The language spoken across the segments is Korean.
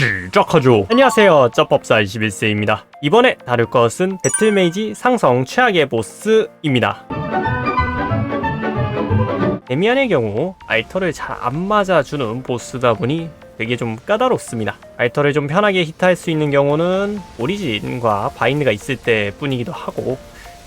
시작하죠. 안녕하세요. 쩌법사 21세입니다. 이번에 다룰 것은 배틀메이지 상성 최악의 보스입니다. 데미안의 경우 알터를 잘 안 맞아주는 보스다 보니 되게 좀 까다롭습니다. 알터를 좀 편하게 히트할 수 있는 경우는 오리진과 바인드가 있을 때 뿐이기도 하고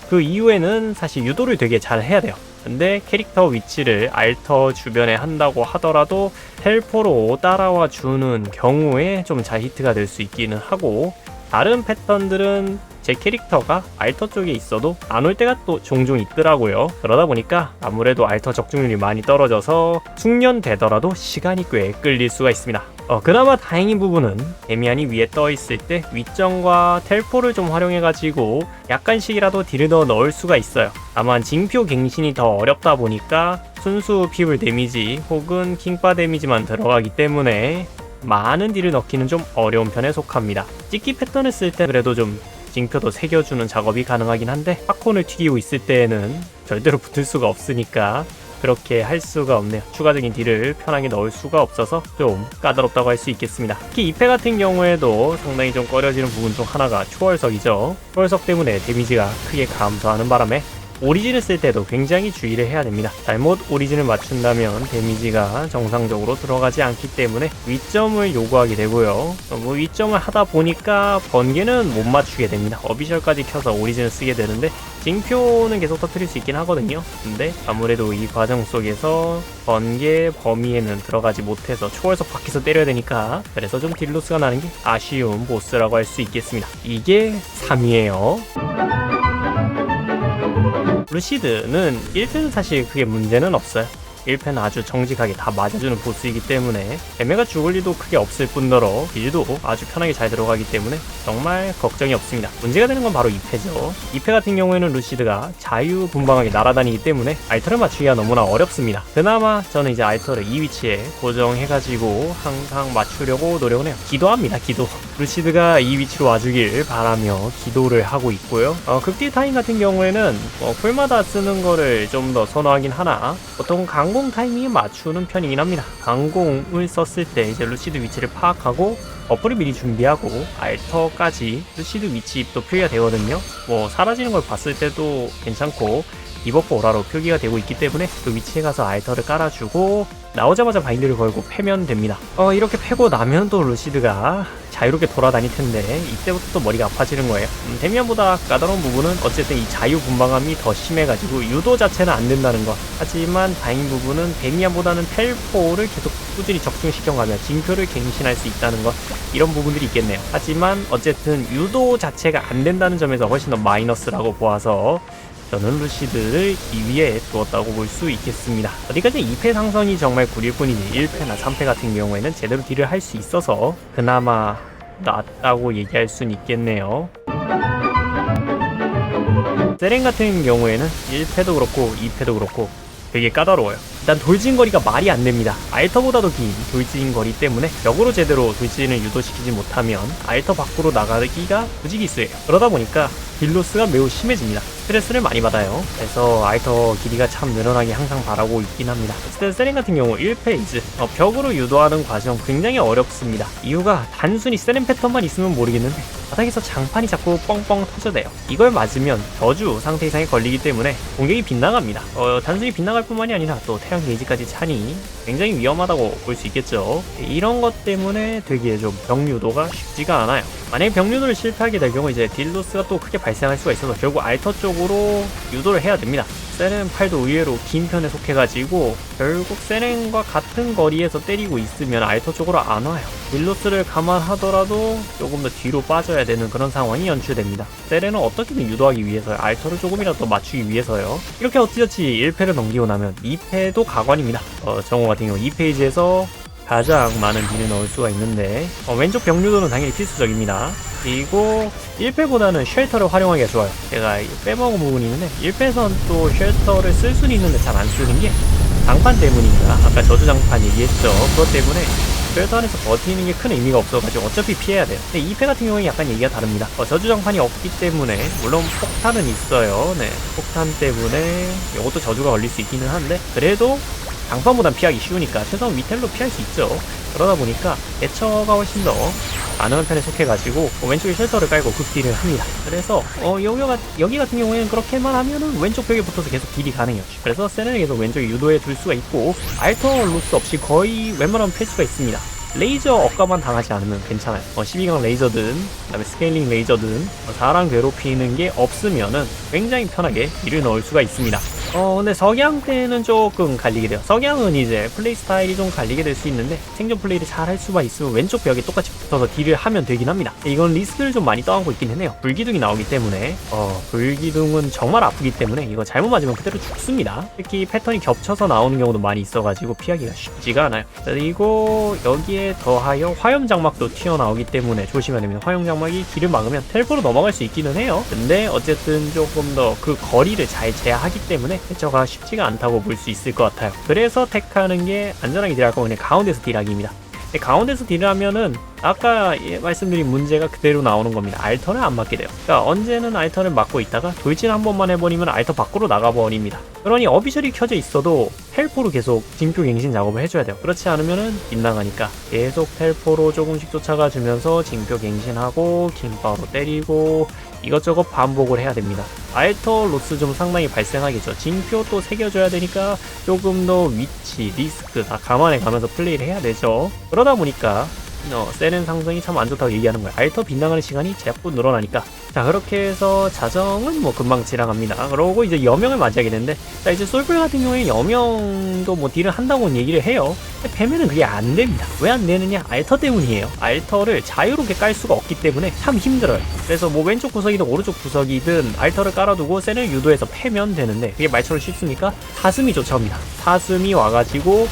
그 이후에는 사실 유도를 되게 잘 해야 돼요 근데 캐릭터 위치를 알터 주변에 한다고 하더라도 텔포로 따라와 주는 경우에 좀 잘 히트가 될 수 있기는 하고 다른 패턴들은 제 캐릭터가 알터 쪽에 있어도 안 올 때가 또 종종 있더라고요. 그러다 보니까 아무래도 알터 적중률이 많이 떨어져서 숙련되더라도 시간이 꽤 끌릴 수가 있습니다. 어, 그나마 다행인 부분은 데미안이 위에 떠 있을 때 위점과 텔포를 좀 활용해가지고 약간씩이라도 딜을 더 넣을 수가 있어요. 다만 징표 갱신이 더 어렵다 보니까 순수 피블 데미지 혹은 킹바 데미지만 들어가기 때문에 많은 딜을 넣기는 좀 어려운 편에 속합니다. 찍기 패턴을 쓸 때 그래도 좀 징표도 새겨주는 작업이 가능하긴 한데 팝콘을 튀기고 있을 때에는 절대로 붙을 수가 없으니까 그렇게 할 수가 없네요. 추가적인 딜을 편하게 넣을 수가 없어서 좀 까다롭다고 할 수 있겠습니다. 특히 2패 같은 경우에도 상당히 좀 꺼려지는 부분 중 하나가 초월석이죠. 초월석 때문에 데미지가 크게 감소하는 바람에 오리진을 쓸 때도 굉장히 주의를 해야 됩니다. 잘못 오리진을 맞춘다면 데미지가 정상적으로 들어가지 않기 때문에 위점을 요구하게 되고요. 뭐 위점을 하다 보니까 번개는 못 맞추게 됩니다. 어비셜까지 켜서 오리진을 쓰게 되는데 징표는 계속 터트릴 수 있긴 하거든요. 근데 아무래도 이 과정 속에서 번개 범위에는 들어가지 못해서 초월석 밖에서 때려야 되니까 그래서 좀 딜로스가 나는 게 아쉬운 보스라고 할 수 있겠습니다. 이게 3이에요. 루시드는 1패는 사실 그게 문제는 없어요. 1패는 아주 정직하게 다 맞아주는 보스이기 때문에 애매가 죽을 리도 크게 없을 뿐더러 딜도 아주 편하게 잘 들어가기 때문에 정말 걱정이 없습니다. 문제가 되는 건 바로 2패죠. 2패 같은 경우에는 루시드가 자유분방하게 날아다니기 때문에 알터를 맞추기가 너무나 어렵습니다. 그나마 저는 이제 알터를 이 위치에 고정해가지고 항상 맞추려고 노력을 해요. 기도합니다, 기도. 루시드가 이 위치로 와주길 바라며 기도를 하고 있고요. 어, 극딜 타임 같은 경우에는 어, 풀마다 쓰는 거를 좀 더 선호하긴 하나 보통 강공 타이밍에 맞추는 편이긴 합니다. 강공을 썼을 때 이제 루시드 위치를 파악하고 버프를 미리 준비하고 알터까지 루시드 위치도 표기가 되거든요. 뭐 사라지는 걸 봤을 때도 괜찮고 디버프 오라로 표기가 되고 있기 때문에 그 위치에 가서 알터를 깔아주고 나오자마자 바인드를 걸고 패면 됩니다. 어 이렇게 패고 나면 또 루시드가 자유롭게 돌아다닐 텐데 이때부터 또 머리가 아파지는 거예요. 음, 데미안보다 까다로운 부분은 어쨌든 이 자유분방함이 더 심해가지고 유도 자체는 안 된다는 것. 하지만 다행인 부분은 데미안보다는 텔포를 계속 꾸준히 적중시켜가며 징표를 갱신할 수 있다는 것. 이런 부분들이 있겠네요. 하지만 어쨌든 유도 자체가 안 된다는 점에서 훨씬 더 마이너스라고 보아서 저는 루시드를 2위에 두었다고 볼 수 있겠습니다. 어디까지 2패 상성이 정말 구릴 뿐이지 1패나 3패 같은 경우에는 제대로 딜을 할 수 있어서 그나마 낫다고 얘기할 수는 있겠네요. 세렌 같은 경우에는 1패도 그렇고 2패도 그렇고 되게 까다로워요. 일단 돌진거리가 말이 안 됩니다. 알터보다도 긴 돌진거리 때문에 역으로 제대로 돌진을 유도시키지 못하면 알터 밖으로 나가기가 부지기수예요. 그러다 보니까 딜로스가 매우 심해집니다. 스트레스를 많이 받아요. 그래서 알터 길이가 참 늘어나게 항상 바라고 있긴 합니다. 어쨌든 세렌 같은 경우 1페이지 어, 벽으로 유도하는 과정 굉장히 어렵습니다. 이유가 단순히 세렌 패턴만 있으면 모르겠는데 바닥에서 장판이 자꾸 뻥뻥 터져대요. 이걸 맞으면 저주 상태 이상에 걸리기 때문에 공격이 빗나갑니다. 어, 단순히 빗나갈 뿐만이 아니라 또 태양 게이지까지 차니 굉장히 위험하다고 볼 수 있겠죠. 이런 것 때문에 되게 좀 병유도가 쉽지가 않아요. 만약에 병유도를 실패하게 될 경우 이제 딜로스가 또 크게 발생할 수가 있어서 결국 알터 쪽으로 유도를 해야 됩니다. 세렌 팔도 의외로 긴 편에 속해가지고 결국 세렌과 같은 거리에서 때리고 있으면 알터 쪽으로 안 와요. 딜로스를 감안하더라도 조금 더 뒤로 빠져야 되는 그런 상황이 연출됩니다. 세렌은 어떻게든 유도하기 위해서 알터를 조금이라도 더 맞추기 위해서요. 이렇게 어찌어찌 1패를 넘기고 나면 2패도 가관입니다. 어, 정호 같은 경우 2페이지에서 가장 많은 딜을 넣을 수가 있는데 어, 왼쪽 병류도는 당연히 필수적입니다. 그리고 1패보다는 쉘터를 활용하기가 좋아요. 제가 빼먹은 부분이 있는데 1패선 또 쉘터를 쓸 수는 있는데 잘 안 쓰는 게 장판 때문입니다. 아까 저주 장판 얘기했죠. 그것 때문에 쉘터 안에서 버티는 게 큰 의미가 없어가지고 어차피 피해야 돼요. 근데 2패 같은 경우에 약간 얘기가 다릅니다. 어, 저주 장판이 없기 때문에 물론 폭탄은 있어요. 네, 폭탄 때문에 이것도 저주가 걸릴 수 있기는 한데 그래도 장판보단 피하기 쉬우니까 최소한 위텔로 피할 수 있죠. 그러다 보니까 대처가 훨씬 더 가능한 편에 속해가지고 어, 왼쪽에 쉘터를 깔고 극딜을 합니다. 그래서 어, 여기가, 여기 같은 경우에는 그렇게만 하면은 왼쪽 벽에 붙어서 계속 딜이 가능해요. 그래서 세렌을 계속 왼쪽에 유도해 둘 수가 있고 알터 로스 없이 거의 웬만하면 필 수가 있습니다. 레이저 억가만 당하지 않으면 괜찮아요. 어, 12강 레이저든, 그 다음에 스케일링 레이저든, 어, 사람 괴롭히는 게 없으면은 굉장히 편하게 딜을 넣을 수가 있습니다. 어, 근데 석양 때는 조금 갈리게 돼요. 석양은 이제 플레이 스타일이 좀 갈리게 될 수 있는데 생존 플레이를 잘 할 수가 있으면 왼쪽 벽에 똑같이 붙어서 딜을 하면 되긴 합니다. 이건 리스크를 좀 많이 떠안고 있긴 해요. 불기둥이 나오기 때문에 어, 불기둥은 정말 아프기 때문에 이거 잘못 맞으면 그대로 죽습니다. 특히 패턴이 겹쳐서 나오는 경우도 많이 있어가지고 피하기가 쉽지가 않아요. 그리고 여기에 더하여 화염 장막도 튀어나오기 때문에 조심해야 됩니다. 화염 장막이 길을 막으면 텔포로 넘어갈 수 있기는 해요. 근데 어쨌든 조금 더 그 거리를 잘 제어하기 때문에 대처가 쉽지가 않다고 볼 수 있을 것 같아요. 그래서 택하는 게 안전하게 거면 그냥 가운데서 딜하기입니다. 근데 가운데서 딜을 하면은 아까 예, 말씀드린 문제가 그대로 나오는 겁니다. 알터를 안 맞게 돼요. 그러니까 언제는 알터를 맞고 있다가 돌진 한 번만 해버리면 알터 밖으로 나가버립니다. 그러니 어비셜이 켜져 있어도 텔포로 계속 징표 갱신 작업을 해줘야 돼요. 그렇지 않으면은 빗나가니까 계속 텔포로 조금씩 쫓아가 주면서 징표 갱신하고 김바로 때리고 이것저것 반복을 해야 됩니다. 알터 로스 좀 상당히 발생하겠죠. 징표 또 새겨줘야 되니까 조금 더 위치, 리스크 다 감안해 가면서 플레이를 해야 되죠. 그러다 보니까 어, 세렌 상승이 참 안 좋다고 얘기하는 거예요. 알터 빗나가는 시간이 자꾸 늘어나니까. 자, 그렇게 해서 자정은 뭐 금방 지나갑니다. 그러고 이제 여명을 맞이하게 되는데, 자, 이제 솔플 같은 경우에 여명도 뭐 딜을 한다고는 얘기를 해요. 근데 뱀에는 그게 안 됩니다. 왜 안 되느냐? 알터 때문이에요. 알터를 자유롭게 깔 수가 없기 때문에 참 힘들어요. 그래서 뭐 왼쪽 구석이든 오른쪽 구석이든 알터를 깔아두고 센을 유도해서 패면 되는데, 그게 말처럼 쉽습니까? 사슴이 쫓아옵니다. 사슴이 와가지고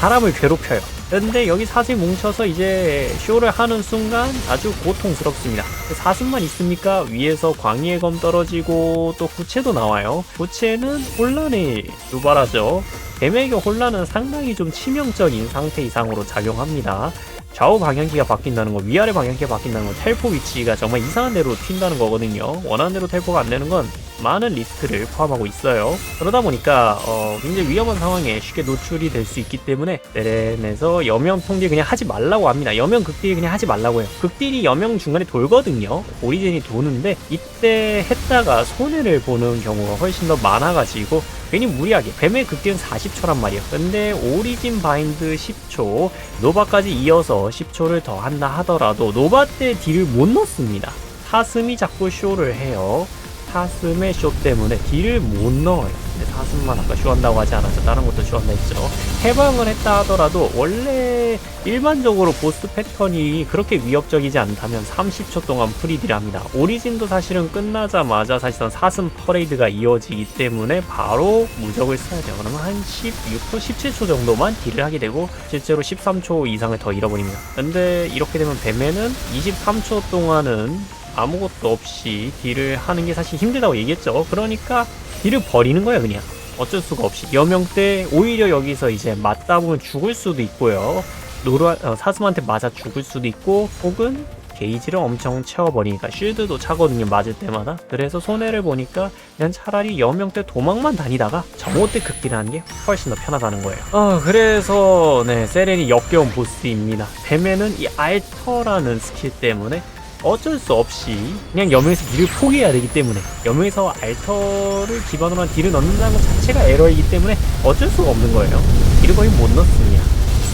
사람을 괴롭혀요. 근데 여기 사슴이 뭉쳐서 이제 쇼를 하는 순간 아주 고통스럽습니다. 사슴만 있습니까? 위에서 광희의 검 떨어지고 또 구체도 나와요. 구체는 혼란에 유발하죠. 뱀에게 혼란은 상당히 좀 치명적인 상태 이상으로 작용합니다. 좌우 방향키가 바뀐다는 거, 위아래 방향키가 바뀐다는 건 텔포 위치가 정말 이상한 대로 튄다는 거거든요. 원하는 대로 텔포가 안 되는 건 많은 리스크를 포함하고 있어요. 그러다 보니까 어, 굉장히 위험한 상황에 쉽게 노출이 될 수 있기 때문에 레렌에서 여명 통딜 그냥 하지 말라고 합니다. 여명 극딜 그냥 하지 말라고 해요. 극딜이 여명 중간에 돌거든요. 오리진이 도는데 이때 했다가 손해를 보는 경우가 훨씬 더 많아가지고 괜히 무리하게 뱀의 극딜은 40초란 말이에요. 근데 오리진 바인드 10초 노바까지 이어서 10초를 더 한다 하더라도 노바 때 딜을 못 넣습니다. 사슴이 자꾸 쇼를 해요. 사슴의 쇼 때문에 딜을 못 넣어요. 근데 사슴만 아까 쇼한다고 하지 않았죠. 다른 것도 쇼한다 했죠. 해방을 했다 하더라도 원래 일반적으로 보스 패턴이 그렇게 위협적이지 않다면 30초 동안 프리딜 합니다. 오리진도 사실은 끝나자마자 사실상 사슴 퍼레이드가 이어지기 때문에 바로 무적을 써야 돼요. 그러면 한 16초, 17초 정도만 딜을 하게 되고 실제로 13초 이상을 더 잃어버립니다. 근데 이렇게 되면 뱀에는 23초 동안은 아무것도 없이 딜을 하는 게 사실 힘들다고 얘기했죠. 그러니까 딜을 버리는 거야 그냥. 어쩔 수가 없이 여명 때 오히려 여기서 이제 맞다 보면 죽을 수도 있고요. 노라 어, 사슴한테 맞아 죽을 수도 있고 혹은 게이지를 엄청 채워버리니까 쉴드도 차거든요 맞을 때마다 그래서 손해를 보니까 그냥 차라리 여명 때 도망만 다니다가 정오 때 극딜하는 게 훨씬 더 편하다는 거예요 어 그래서 네 세렌이 역겨운 보스입니다 뱀에는 이 알터라는 스킬 때문에 어쩔 수 없이 그냥 여명에서 딜을 포기해야 되기 때문에 여명에서 알터를 기반으로 한 딜을 넣는다는 것 자체가 에러이기 때문에 어쩔 수가 없는 거예요. 딜을 거의 못 넣습니다.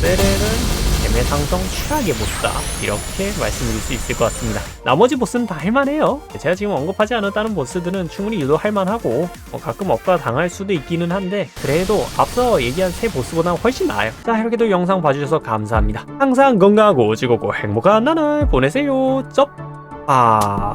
세렌은 뱀의 상성 최악의 보스다. 이렇게 말씀드릴 수 있을 것 같습니다. 나머지 보스는 다 할만해요. 제가 지금 언급하지 않았다는 보스들은 충분히 유도 할 만하고 뭐 가끔 억까 당할 수도 있기는 한데 그래도 앞서 얘기한 세 보스보다 훨씬 나아요. 자 이렇게도 영상 봐주셔서 감사합니다. 항상 건강하고 즐겁고 행복한 나날 보내세요. 쩝. 아...